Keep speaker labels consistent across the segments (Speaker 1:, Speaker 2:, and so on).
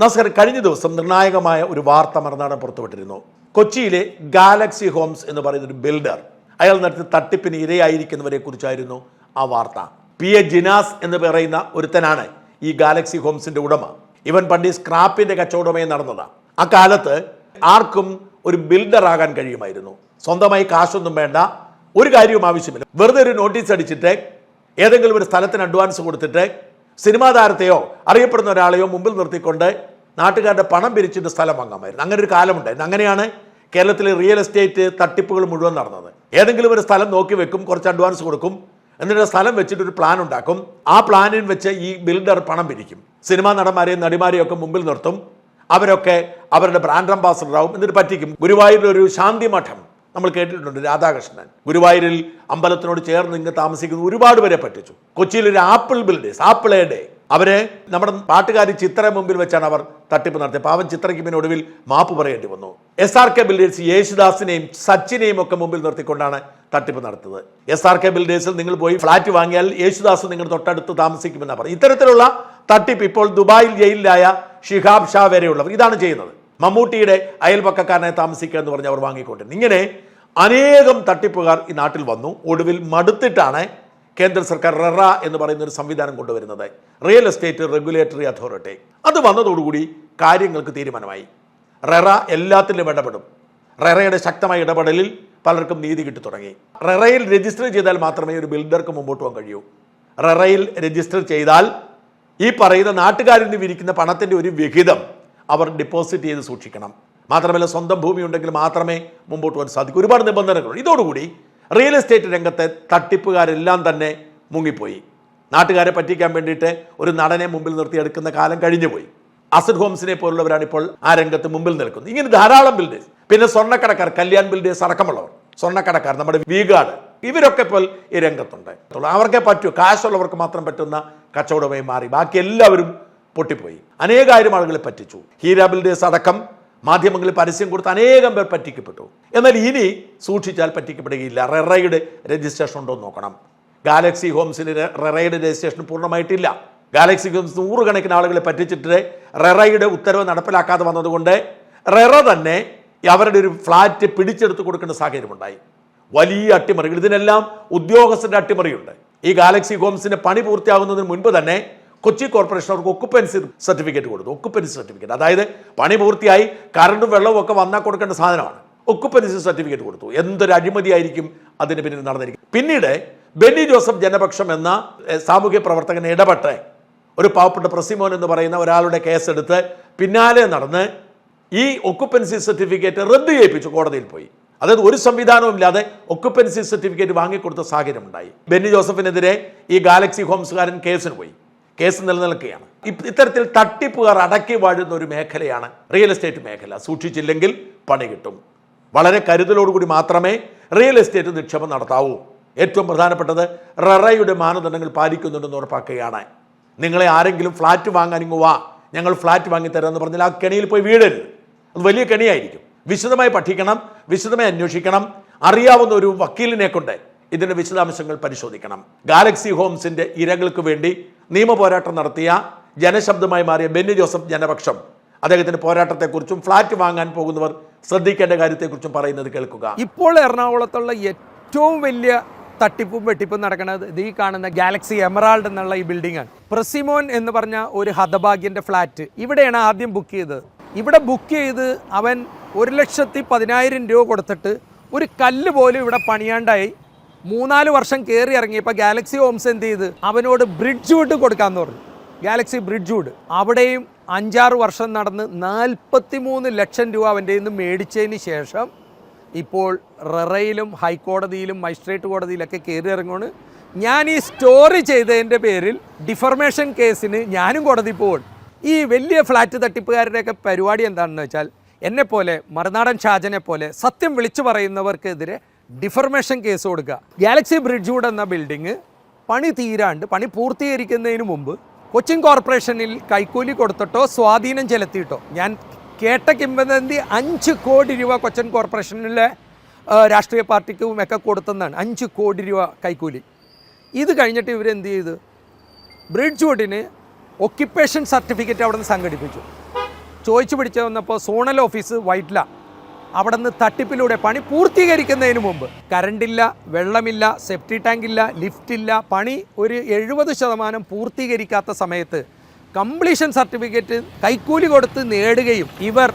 Speaker 1: നമസ്കാരം. കഴിഞ്ഞ ദിവസം നിർണായകമായ ഒരു വാർത്ത മറുനാടൻ പുറത്തുവിട്ടിരുന്നു. കൊച്ചിയിലെ ഗാലക്സി ഹോംസ് എന്ന് പറയുന്ന ഒരു ബിൽഡർ അയാൾ നടത്തിയ തട്ടിപ്പിന് ഇരയായിരിക്കുന്നവരെ കുറിച്ചായിരുന്നു ആ വാർത്ത. പി എ ജിനാസ് എന്ന് പറയുന്ന ഒരുത്തനാണ് ഈ ഗാലക്സി ഹോംസിന്റെ ഉടമ. ഇവൻ പണ്ട് സ്ക്രാപ്പിന്റെ കച്ചവടമേ നടന്നതാണ് ആ കാലത്ത് ആർക്കും ഒരു ബിൽഡർ ആകാൻ കഴിയുമായിരുന്നു. സ്വന്തമായി കാശൊന്നും വേണ്ട ഒരു കാര്യവും ആവശ്യമില്ല. വെറുതെ ഒരു നോട്ടീസ് അടിച്ചിട്ട് ഏതെങ്കിലും ഒരു സ്ഥലത്തിന് അഡ്വാൻസ് കൊടുത്തിട്ട് സിനിമാ താരത്തെയോ അറിയപ്പെടുന്ന ഒരാളെയോ മുമ്പിൽ നിർത്തിക്കൊണ്ട് നാട്ടുകാരുടെ പണം പിരിച്ചിട്ട് സ്ഥലം വാങ്ങാമായിരുന്നു. അങ്ങനെ ഒരു കാലമുണ്ടായിരുന്നു. അങ്ങനെയാണ് കേരളത്തിലെ റിയൽ എസ്റ്റേറ്റ് തട്ടിപ്പുകൾ മുഴുവൻ നടന്നത്. ഏതെങ്കിലും ഒരു സ്ഥലം നോക്കി വെക്കും കുറച്ച് അഡ്വാൻസ് കൊടുക്കും എന്നിട്ട് സ്ഥലം വെച്ചിട്ട് ഒരു പ്ലാൻ ഉണ്ടാക്കും. ആ പ്ലാനിൽ വെച്ച് ഈ ബിൽഡർ പണം പിരിക്കും. സിനിമാ നടന്മാരെയും നടിമാരെയും ഒക്കെ മുമ്പിൽ നിർത്തും. അവരൊക്കെ അവരുടെ ബ്രാൻഡ് അംബാസഡർ ആവും. എന്നിട്ട് പറ്റിക്കും. ഗുരുവായൂരിൽ ഒരു ശാന്തി മഠം നമ്മൾ കേട്ടിട്ടുണ്ട് രാധാകൃഷ്ണൻ. ഗുരുവായൂരിൽ അമ്പലത്തിനോട് ചേർന്ന് ഇങ്ങ് താമസിക്കുന്ന ഒരുപാട് പേരെ പറ്റിച്ചു. കൊച്ചിയിൽ ഒരു Apple Builders Apple a day അവരെ നമ്മുടെ പാട്ടുകാരി ചിത്ര മുമ്പിൽ വെച്ചാണ് അവർ തട്ടിപ്പ് നടത്തിയത്. പാവൻ ചിത്രയ്ക്ക് പിന്നെ ഒടുവിൽ മാപ്പ് പറയേണ്ടി വന്നു. എസ് ആർ കെ ബിൽഡേഴ്സ് യേശുദാസിനെയും സച്ചിനെയും ഒക്കെ മുമ്പിൽ നിർത്തിക്കൊണ്ടാണ് തട്ടിപ്പ് നടത്തുന്നത് എസ് ആർ കെ ബിൽഡേഴ്സിൽ നിങ്ങൾ പോയി ഫ്ളാറ്റ് വാങ്ങിയാൽ യേശുദാസ് നിങ്ങൾ തൊട്ടടുത്ത് താമസിക്കുമെന്നാണ് പറഞ്ഞത്. ഇത്തരത്തിലുള്ള തട്ടിപ്പ് ഇപ്പോൾ ദുബായിൽ ജയിലിലായ ഷിഹാബ് ഷാ വരെയുള്ളവർ ഇതാണ് ചെയ്യുന്നത്. മമ്മൂട്ടിയുടെ അയൽപക്കക്കാരനെ താമസിക്കുക എന്ന് പറഞ്ഞ് അവർ വാങ്ങിക്കൊണ്ടിരുന്നു. ഇങ്ങനെ അനേകം തട്ടിപ്പുകാർ ഈ നാട്ടിൽ വന്നു. ഒടുവിൽ മടുത്തിട്ടാണ് കേന്ദ്ര സർക്കാർ റെറ എന്ന് പറയുന്ന ഒരു സംവിധാനം കൊണ്ടുവരുന്നത്. റിയൽ എസ്റ്റേറ്റ് റെഗുലേറ്ററി അതോറിറ്റി അത് വന്നതോടുകൂടി കാര്യങ്ങൾക്ക് തീരുമാനമായി. റെറ എല്ലാത്തിലും ഇടപെടും. റെറയുടെ ശക്തമായ ഇടപെടലിൽ പലർക്കും നീതി കിട്ടി തുടങ്ങി. റെറയിൽ രജിസ്റ്റർ ചെയ്താൽ മാത്രമേ ഒരു ബിൽഡർക്ക് മുമ്പോട്ട് പോകാൻ കഴിയൂ. റെറയിൽ രജിസ്റ്റർ ചെയ്താൽ ഈ പറയുന്ന നാട്ടുകാരിൽ നിന്ന് വിരിക്കുന്ന പണത്തിന്റെ ഒരു വിഹിതം അവർ ഡിപ്പോസിറ്റ് ചെയ്ത് സൂക്ഷിക്കണം. മാത്രമല്ല സ്വന്തം ഭൂമി ഉണ്ടെങ്കിൽ മാത്രമേ മുമ്പോട്ട് പോകാൻ സാധിക്കൂ. ഒരുപാട് നിബന്ധനകളുണ്ട്. ഇതോടുകൂടി റിയൽ എസ്റ്റേറ്റ് രംഗത്തെ തട്ടിപ്പുകാരെല്ലാം തന്നെ മുങ്ങിപ്പോയി. നാട്ടുകാരെ പറ്റിക്കാൻ വേണ്ടിയിട്ട് ഒരു നടനെ മുമ്പിൽ നിർത്തി എടുക്കുന്ന കാലം കഴിഞ്ഞുപോയി. അസഡ് ഹോംസിനെ പോലുള്ളവരാണ് ഇപ്പോൾ ആ രംഗത്ത് മുമ്പിൽ നിൽക്കുന്നത്. ഇങ്ങനെ ധാരാളം ബിൽഡേഴ്സ് പിന്നെ സ്വർണക്കടക്കാർ കല്യാൺ ബിൽഡേഴ്സ് അടക്കമുള്ളവർ സ്വർണക്കടക്കാർ നമ്മുടെ വീഗാട് ഇവരൊക്കെ ഇപ്പോൾ ഈ രംഗത്തുണ്ട്. അവർക്കേ പറ്റൂ കാശുള്ളവർക്ക് മാത്രം പറ്റുന്ന കച്ചവടമായി മാറി. ബാക്കി എല്ലാവരും പൊട്ടിപ്പോയി. അനേകായിരം ആളുകളെ പറ്റിച്ചു. ഹീരാ ബിൽഡേഴ്സ് അടക്കം മാധ്യമങ്ങളിൽ പരസ്യം കൊടുത്ത് അനേകം പേർ പറ്റിക്കപ്പെട്ടു. എന്നാൽ ഇനി സൂക്ഷിച്ചാൽ പറ്റിക്കപ്പെടുകയില്ല. റെറയുടെ രജിസ്ട്രേഷൻ ഉണ്ടോ എന്ന് നോക്കണം. ഗാലക്സി ഹോംസിന് റെ- റെറയുടെ രജിസ്ട്രേഷൻ പൂർണമായിട്ടില്ല. ഗാലക്സി ഹോംസ് നൂറുകണക്കിന് ആളുകളെ പറ്റിച്ചിട്ട് റെറയുടെ ഉത്തരവ് നടപ്പിലാക്കാതെ വന്നതുകൊണ്ട് റെറ തന്നെ അവരുടെ ഒരു ഫ്ലാറ്റ് പിടിച്ചെടുത്ത് കൊടുക്കേണ്ട സാഹചര്യമുണ്ടായി. വലിയ അട്ടിമറികൾ. ഇതിനെല്ലാം ഉദ്യോഗസ്ഥരുടെ അട്ടിമറിയുണ്ട്. ഈ ഗാലക്സി ഹോംസിന്റെ പണി പൂർത്തിയാകുന്നതിന് മുൻപ് തന്നെ കൊച്ചി കോർപ്പറേഷൻ അവർക്ക് ഒക്കുപ്പൻസി സർട്ടിഫിക്കറ്റ് കൊടുത്തു. ഒക്കുപ്പൻസി സർട്ടിഫിക്കറ്റ് അതായത് പണി പൂർത്തിയായി കറണ്ടും വെള്ളവും ഒക്കെ വന്നാൽ കൊടുക്കേണ്ട സാധനമാണ്. ഒക്കുപ്പൻസി സർട്ടിഫിക്കറ്റ് കൊടുത്തു. എന്തൊരു അഴിമതിയായിരിക്കും അതിന് പിന്നിൽ നടന്നിരിക്കും പിന്നീട് ബെന്നി ജോസഫ് ജനപക്ഷം എന്ന സാമൂഹ്യ പ്രവർത്തകൻ ഇടപെട്ട് ഒരു പാവപ്പെട്ട പ്രസിമോൻ എന്ന് പറയുന്ന ഒരാളുടെ കേസെടുത്ത് പിന്നാലെ നടന്ന് ഈ ഒക്കുപ്പൻസി സർട്ടിഫിക്കറ്റ് റദ്ദ് ചെയ്യിപ്പിച്ചു കോടതിയിൽ പോയി. അതായത് ഒരു സംവിധാനവും ഇല്ലാതെ ഒക്കുപ്പൻസി സർട്ടിഫിക്കറ്റ് വാങ്ങിക്കൊടുത്ത സാഹചര്യം ഉണ്ടായി ബെന്നി ജോസഫിനെതിരെ ഈ ഗാലക്സി ഹോംസുകാരൻ കേസിന് പോയി. കേസ് നിലനിൽക്കുകയാണ്. ഇത്തരത്തിൽ തട്ടിപ്പുകാർ അടക്കി വാഴുന്ന ഒരു മേഖലയാണ് റിയൽ എസ്റ്റേറ്റ് മേഖല. സൂക്ഷിച്ചില്ലെങ്കിൽ പണി കിട്ടും. വളരെ കരുതലോടുകൂടി മാത്രമേ റിയൽ എസ്റ്റേറ്റ് നിക്ഷേപം നടത്താവൂ. ഏറ്റവും പ്രധാനപ്പെട്ടത് ററയുടെ മാനദണ്ഡങ്ങൾ പാലിക്കുന്നുണ്ടെന്ന് ഉറപ്പാക്കുകയാണ്. നിങ്ങളെ ആരെങ്കിലും ഫ്ലാറ്റ് വാങ്ങാൻ ഇങ്ങ് വാ. ഞങ്ങൾ ഫ്ലാറ്റ് വാങ്ങിത്തരാമെന്ന് പറഞ്ഞാൽ ആ കെണിയിൽ പോയി വീഴരുത്. അത് വലിയ കെണിയായിരിക്കും. വിശദമായി പഠിക്കണം വിശദമായി അന്വേഷിക്കണം അറിയാവുന്ന ഒരു വക്കീലിനെ കൊണ്ട് ഇതിന്റെ വിശദാംശങ്ങൾ പരിശോധിക്കണം. ഗാലക്സി ഹോംസിന്റെ ഇരകൾക്ക് വേണ്ടി നിയമ പോരാട്ടം നടത്തിയ ജനശബ്ദമായി മാറിയ ബെന്നി ജോസഫ് ജനപക്ഷം അദ്ദേഹത്തിന്റെ പോരാട്ടത്തെക്കുറിച്ചും ഫ്ളാറ്റ് വാങ്ങാൻ പോകുന്നവർ ശ്രദ്ധിക്കേണ്ട കാര്യത്തെക്കുറിച്ചും പറയുന്നത് കേൾക്കുക.
Speaker 2: ഇപ്പോൾ എറണാകുളത്തുള്ള ഏറ്റവും വലിയ തട്ടിപ്പും വെട്ടിപ്പും നടക്കുന്നത് ഇത് ഈ കാണുന്ന ഗാലക്സി എമറാൾഡ് എന്നുള്ള ഈ ബിൽഡിംഗ് ആണ്. പ്രസിമോൻ എന്ന് പറഞ്ഞ ഒരു ഹതഭാഗ്യന്റെ ഫ്ലാറ്റ് ഇവിടെയാണ് ആദ്യം ബുക്ക് ചെയ്തത്. ഇവിടെ ബുക്ക് ചെയ്ത് അവൻ ഒരു ലക്ഷത്തി പതിനായിരം രൂപ കൊടുത്തിട്ട് ഒരു കല്ല് പോലും ഇവിടെ പണിയാണ്ടായി. മൂന്നാൽ വർഷം കയറി ഇറങ്ങിയപ്പോൾ ഗാലക്സി ഹോംസ് എന്ത് ചെയ്ത്? അവനോട് ബ്രിഡ്ജ് വുഡ് കൊടുക്കാമെന്ന് പറഞ്ഞു. ഗാലക്സി ബ്രിഡ്ജ് വുഡ് അവിടെയും അഞ്ചാറ് വർഷം നടന്ന് നാൽപ്പത്തി മൂന്ന് ലക്ഷം രൂപ അവന്റെ നിന്ന് മേടിച്ചതിന് ശേഷം ഇപ്പോൾ റെറയിലും ഹൈക്കോടതിയിലും മജിസ്ട്രേറ്റ് കോടതിയിലൊക്കെ കയറി ഇറങ്ങുകയാണ് ഞാൻ ഈ സ്റ്റോറി ചെയ്തതിന്റെ പേരിൽ ഡിഫർമേഷൻ കേസിന് ഞാനും കോടതി പോകും ഈ വലിയ ഫ്ലാറ്റ് തട്ടിപ്പുകാരുടെയൊക്കെ പരിപാടി എന്താണെന്ന് വെച്ചാൽ എന്നെപ്പോലെ മറുനാടൻ ഷാജനെ പോലെ സത്യം വിളിച്ചു പറയുന്നവർക്കെതിരെ ഡിഫർമേഷൻ കേസ് കൊടുക്കുക. ഗാലക്സി ബ്രിഡ്ജ് വുഡ് എന്ന ബിൽഡിങ് പണി തീരാണ്ട് പണി പൂർത്തീകരിക്കുന്നതിന് മുമ്പ് കൊച്ചിൻ കോർപ്പറേഷനിൽ കൈക്കൂലി കൊടുത്തിട്ടോ സ്വാധീനം ചെലുത്തിയിട്ടോ. ഞാൻ കേട്ട കിംവദന്തി അഞ്ച് കോടി രൂപ കൊച്ചിൻ കോർപ്പറേഷനിലെ രാഷ്ട്രീയ പാർട്ടിക്കും ഒക്കെ കൊടുത്തെന്നാണ്. അഞ്ച് കോടി രൂപ കൈക്കൂലി. ഇത് കഴിഞ്ഞിട്ട് ഇവർ എന്ത് ചെയ്ത്? ബ്രിഡ്ജ് വുഡിന് ഒക്യുപ്പേഷൻ സർട്ടിഫിക്കറ്റ് അവിടെ നിന്ന് സംഘടിപ്പിച്ചു. ചോദിച്ചു പിടിച്ചു വന്നപ്പോൾ സോണൽ ഓഫീസ് വൈറ്റില. അവിടെ നിന്ന് തട്ടിപ്പിലൂടെ പണി പൂർത്തീകരിക്കുന്നതിന് മുമ്പ്. കരണ്ടില്ല വെള്ളമില്ല സെപ്റ്റി ലിഫ്റ്റ് ഇല്ല പണി ഒരു എഴുപത് ശതമാനം പൂർത്തീകരിക്കാത്ത സമയത്ത് കംപ്ലീഷൻ സർട്ടിഫിക്കറ്റ് കൈക്കൂലി കൊടുത്ത് നേടുകയും ഇവർ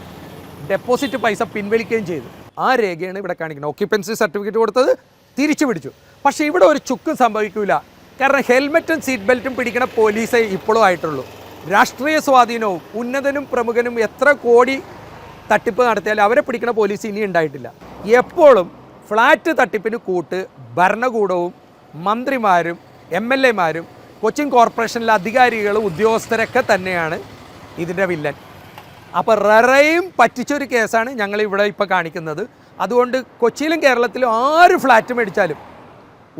Speaker 2: ഡെപ്പോസിറ്റ് പൈസ പിൻവലിക്കുകയും ചെയ്തു. ആ രേഖയാണ് ഇവിടെ കാണിക്കുന്നത്. ഓക്യുപ്പൻസി സർട്ടിഫിക്കറ്റ് കൊടുത്തത് തിരിച്ചു പിടിച്ചു. പക്ഷേ ഇവിടെ ഒരു ചുക്കും സംഭവിക്കില്ല കാരണം ഹെൽമെറ്റും സീറ്റ് ബെൽറ്റും പിടിക്കുന്ന പോലീസേ ഇപ്പോഴും ആയിട്ടുള്ളൂ. രാഷ്ട്രീയ സ്വാധീനവും ഉന്നതനും പ്രമുഖനും എത്ര കോടി തട്ടിപ്പ് നടത്തിയാൽ അവരെ പിടിക്കുന്ന പോലീസ് ഇനി ഉണ്ടായിട്ടില്ല. എപ്പോഴും ഫ്ലാറ്റ് തട്ടിപ്പിന് കൂട്ട് ഭരണകൂടവും മന്ത്രിമാരും എം എൽ എമാരും കൊച്ചിൻ കോർപ്പറേഷനിലെ അധികാരികളും ഉദ്യോഗസ്ഥരൊക്കെ തന്നെയാണ് ഇതിന്റെ വില്ലൻ അപ്പോൾ റെറയും പറ്റിച്ചൊരു കേസാണ് ഞങ്ങൾ ഇവിടെ ഇപ്പോൾ കാണിക്കുന്നത്. അതുകൊണ്ട് കൊച്ചിയിലും കേരളത്തിലും ആര് ഫ്ലാറ്റ് മേടിച്ചാലും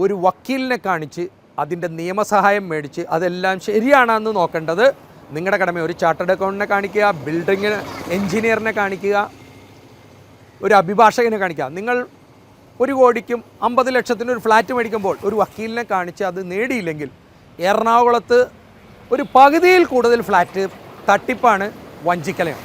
Speaker 2: ഒരു വക്കീലിനെ കാണിച്ച് അതിന്റെ നിയമസഹായം മേടിച്ച് അതെല്ലാം ശരിയാണെന്ന് നോക്കേണ്ടത്. നിങ്ങളുടെ കടമ ഒരു ചാർട്ടേഡ് അക്കൗണ്ടിനെ കാണിക്കുക ബിൽഡിംഗ് എഞ്ചിനീയറിനെ കാണിക്കുക ഒരു അഭിഭാഷകനെ കാണിക്കുക. നിങ്ങൾ ഒരു കോടിക്കും അമ്പത് ലക്ഷത്തിന് ഒരു ഫ്ലാറ്റ് മേടിക്കുമ്പോൾ ഒരു വക്കീലിനെ കാണിച്ച് അത് നേടിയില്ലെങ്കിൽ എറണാകുളത്ത് ഒരു പകുതിയിൽ കൂടുതൽ ഫ്ലാറ്റ് തട്ടിപ്പാണ് വഞ്ചിക്കലയാണ്.